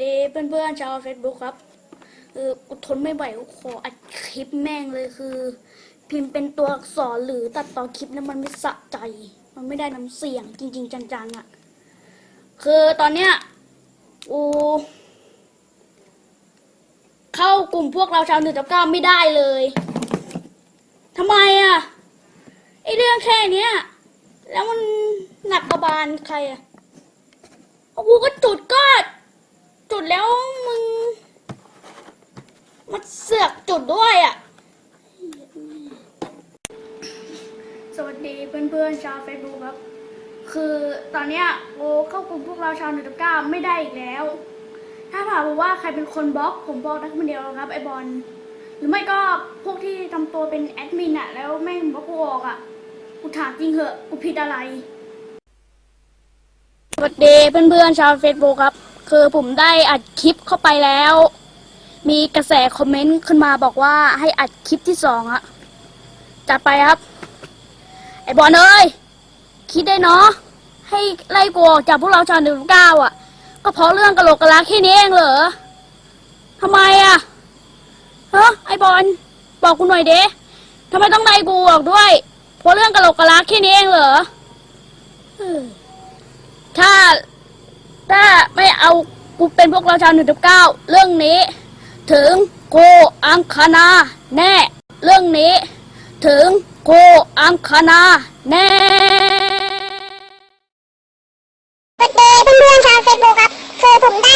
ดีเพื่อนๆชาวเฟซบุ๊กครับเออกูทนไม่ไหวขออัดคลิปแม่งเลยคือ พิมพ์เป็นตัวอักษรหรือตัดต่อคลิปนั้นมันไม่สะใจ มันไม่ได้น้ำเสียงจริง ๆ จังๆอะ่ะ คือตอนเนี้ยกูเข้ากลุ่มพวกเราชาวหนึ่งเก้าไม่ได้เลยทำไมอะ่ะไอเรื่องแค่เนี้ยแล้วมันหนักกระบาลใครอะ่ะอากูก็จุดก็ จุดแล้วมึงมาเสือกจุดด้วยอะ่ะ สวัสดีเพื่อนๆชาวเฟซบุ๊กครับ คือตอนเนี้ยโอเข้ากลุ่มพวกเราชาวหนึ่งเก้าไม่ได้อีกแล้ว ถ้าถามว่าใครเป็นคนบล็อก ผมบอกได้คนเดียวครับไอบอลหรือไม่ก็พวกที่ทำตัวเป็นแอดมินอะแล้วแม่บล็อกกูออกอะกูถามจริงเหอะกูผิดอะไร สวัสดีเพื่อนๆชาวเฟซบุ๊กครับ คือผมได้อัดคลิปเข้าไปแล้ว มีกระแสคอมเมนต์ขึ้นมาบอกว่าให้อัดคลิปที่สองอะจัดไปครับ ไอ้บอลเอ้ยคิดได้เนาะให้ไล่กูออกจากพวกเราชาวหนึ่งเก้าอะ ก็เพราะเรื่องกระโหลกกระลาแค่นี้เองเหรอทำไมอะฮะไอ้บอลบอกกูหน่อยเด้ทำไมต้องไล่กูออกด้วยเพราะเรื่องกระโหลกกระลาแค่นี้เองเหรอถ้า เอากูเป็นพวกเราชาวหนึ่งเก้าเรื่องนี้ ถึงโกอังคาณาแน่ เรื่องนี้ ถึงโกอังคาณาแน่สวัสดีเพื่อนชาวเฟซบุ๊กครับคือผมได้